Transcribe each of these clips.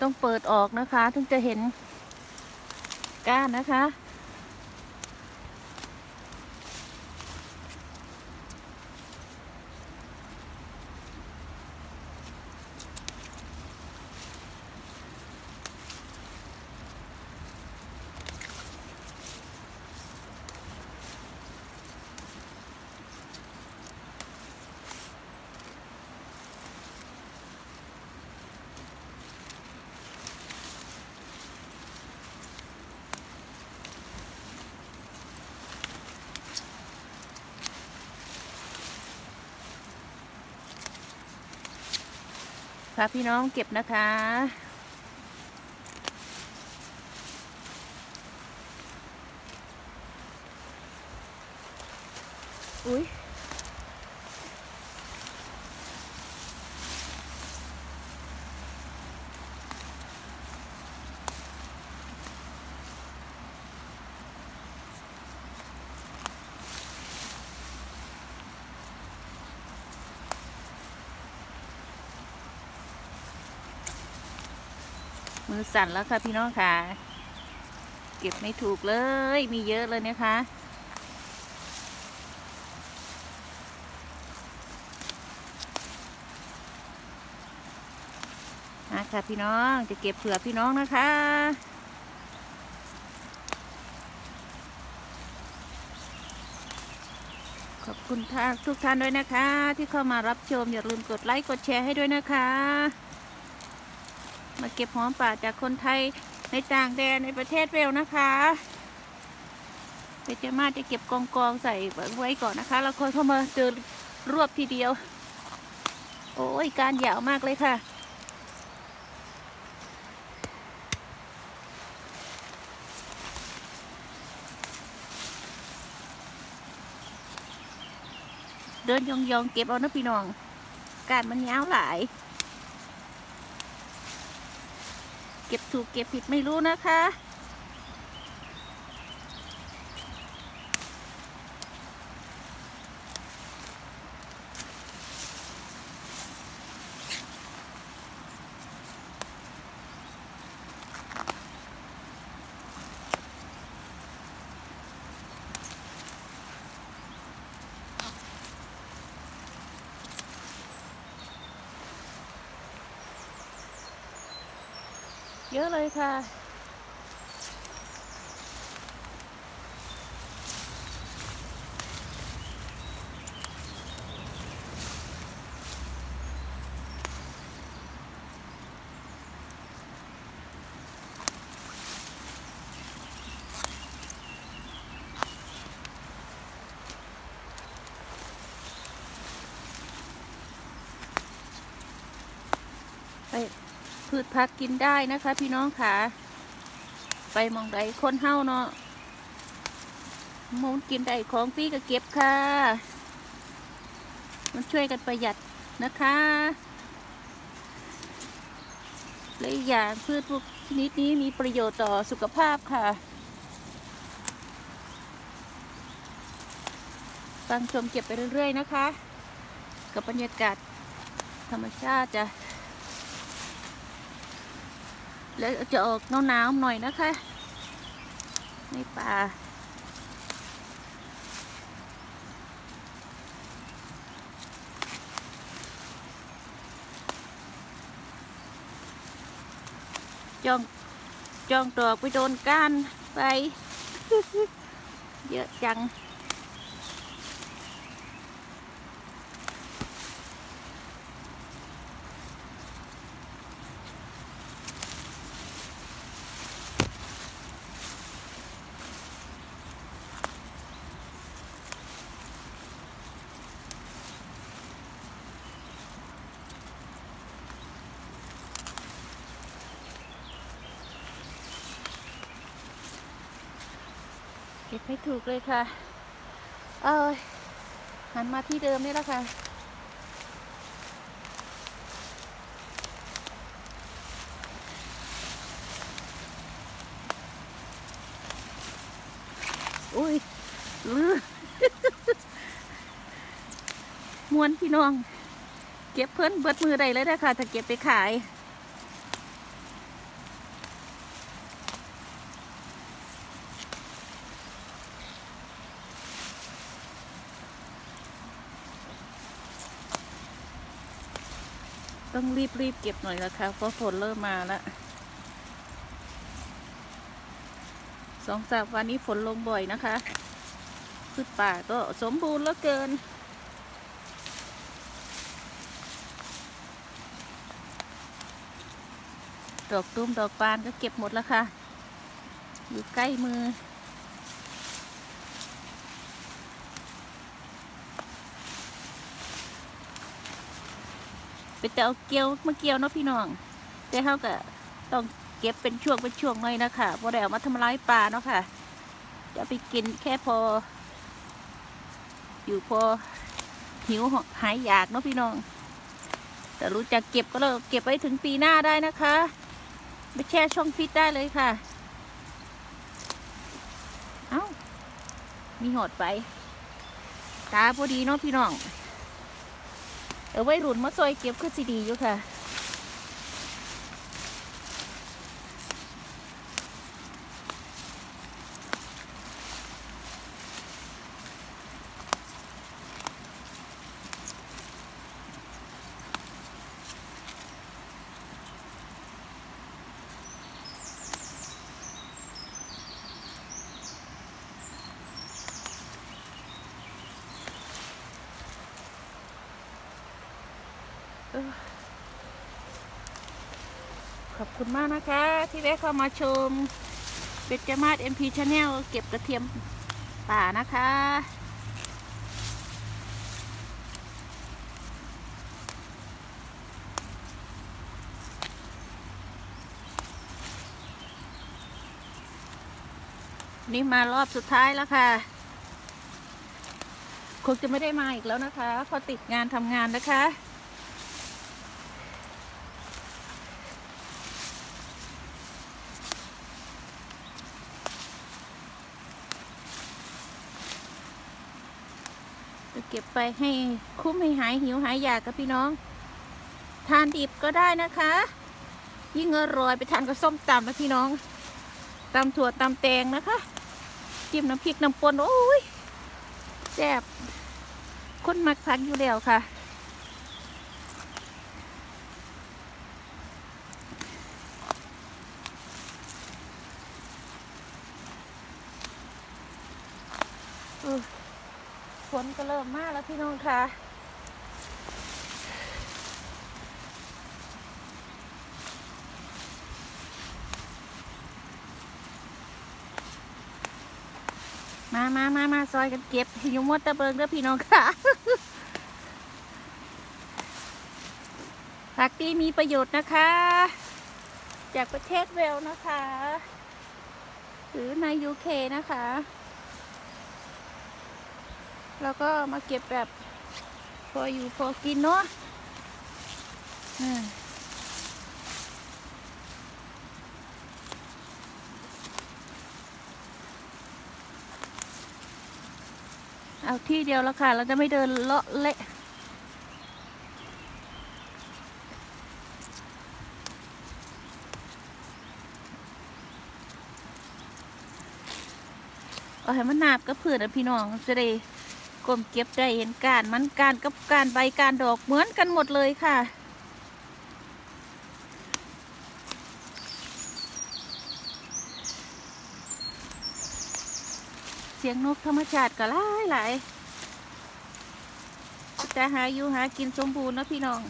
ต้องเปิดออกนะคะ ถึงจะเห็นก้านนะคะ พาพี่น้องเก็บนะคะ อุ้ย มือสั่นแล้วค่ะพี่น้องค่ะ เก็บไม่ถูกเลย มีเยอะเลยนะคะอะค่ะพี่น้องจะเก็บเผื่อพี่น้องนะคะขอบคุณท่านทุกท่านด้วยนะคะ ที่เข้ามารับชมอย่าลืมกดไลค์กดแชร์ให้ด้วยนะคะ มาเก็บหอมป่าจากคนไทยในต่างแดนในประเทศเวลนะคะเดี๋ยวเจะมาจะเก็บกองกองๆใส่ไว้ก่อนนะคะ แล้วค่อยเข้ามาเจอรวบทีเดียว โอ้ยการยาวมากเลยค่ะเดินยองๆเก็บเอานะพี่น้อง การมันยาวหลาย เก็บถูกเก็บผิดไม่รู้นะคะ เยอะเลยค่ะ พืชผักกินได้นะคะ พี่น้องค่ะ ไปมองใดคนเฮาเนาะมูกินได้ของฟรีก็เก็บค่ะ มันช่วยกันประหยัดนะคะและอีกอย่างพืชพวกชนิดนี้มีประโยชน์ต่อสุขภาพค่ะฟังชมเก็บไปเรื่อย ๆ นะคะ กับบรรยากาศธรรมชาติจะ แล้วจะออกหนาวๆหน่อยนะคะ ในป่า จองจองดอ เก็บให้ถูกเลยค่ะ เอ้ยหันมาที่เดิมนี่แล้วค่ะ อุ้ยลือมวนพี่น้อง เก็บเพิ่นเบิดมือใดเลยนะคะถ้าเก็บไปขาย ต้องรีบรีบเก็บหน่อยละค่ะ เพราะฝนเริ่มมาแล้วสองสามวันนี้ฝนลงบ่อยนะคะพืชป่าก็สมบูรณ์เหลือเกิน ดอกตุ้มดอกบานก็เก็บหมดแล้วค่ะ อยู่ใกล้มือ เป็นแต่เอาเกียวมาเกียวเนาะพี่น้องแต่เขาก็ต้องเก็บเป็นช่วงเป็นช่วงหน่อยนะคะพราะได้เอามาทำลายป่าเนาะค่ะจะไปกินแค่พอ อยู่พอหิวหายอยากเนาะพี่น้อง แต่รู้จักเก็บก็เลยเก็บไว้ถึงปีหน้าได้นะคะไปแช่ช่องฟิตได้เลยค่ะ เอา้า มีหอดไป ตาพอดีเนาะพี่น้อง เออไว้รุ่นมาซอยเก็บคือสีดีอยู่ค่ะ อบคุณมากนะคะ ที่แวะเข้ามาชมเป็ดจามาด MP Channel เก็บกระเทียมป่านะคะ นี่มารอบสุดท้ายแล้วค่ะ คงจะไม่ได้มาอีกแล้วนะคะเพราะติดงานทำงานนะคะ ก็บไปให้คุ้มให้หายหิวหายอยากกับพี่น้อง ทานดิบก็ได้นะคะ ยิ่งอร่อยไปทานกับส้มตำนะพี่น้องตำถั่วตำแตงนะคะ จิ้มน้ำพริกน้ำปนโอ้ยแซ่บคนมักพักอยู่แล้วค่ะ อือ นก็เริ่มมาแล้วพี่น้องค่ะมามามามาซอยกันเก็บให้อยุ่มดตะเบิงเด้อพี่น้องค่ะ ผักที่มีประโยชน์นะคะ จากประเทศเวลนะคะ หรือในยูเคนะคะ แล้วก็มาเก็บแบบพออยู่พอกินเนาะเอาที่เดียวแล้วค่ะ เราจะไม่เดินเลาะเละเอาให้มันหนาบกับเพื่อนะพี่น้องจะได้ กลมเก็บได้เห็นการมันการกับการใบการดอกเหมือนกันหมดเลยค่ะเสียงนกธรรมชาติก็หลายหลายแต่หาอยู่หากินสมบูรณ์นะพี่น้อง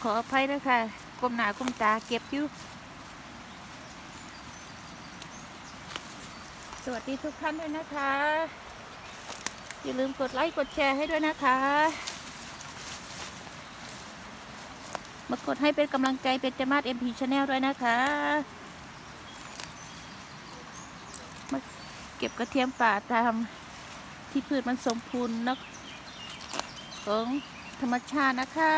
ขออภัยด้วยค่ะก้มหน้าก้มตาเก็บอยู่สวัสดีทุกท่านด้วยนะคะ อย่าลืมกดไลค์กดแชร์ให้ด้วยนะคะ มากดให้เป็นกำลังใจเป็นจมาศเอ็มพีชาแนลด้วยนะคะ มาเก็บกระเทียมป่าตามที่พืชมันสมพูนนะของธรรมชาตินะคะ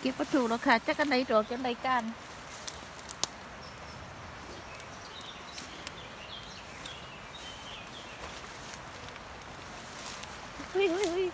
เก็บวัตถุแล้วค่ะจักกันไหนดอกจักไหนกันเฮ้ยเฮ้ยเฮ้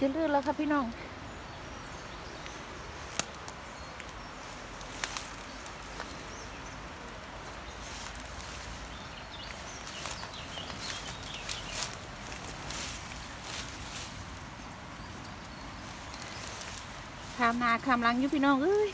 ยลื่นจะลื่นแล้วค่ะพี่น้องขามนาขามลังอยู่พี่น้องเอ้ย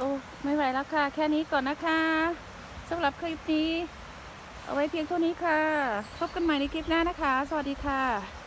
โอ้ ไม่ไหวแล้วค่ะ แค่นี้ก่อนนะคะสำหรับคลิปนี้ เอาไว้เพียงเท่านี้ค่ะ พบกันใหม่ในคลิปหน้านะคะ สวัสดีค่ะ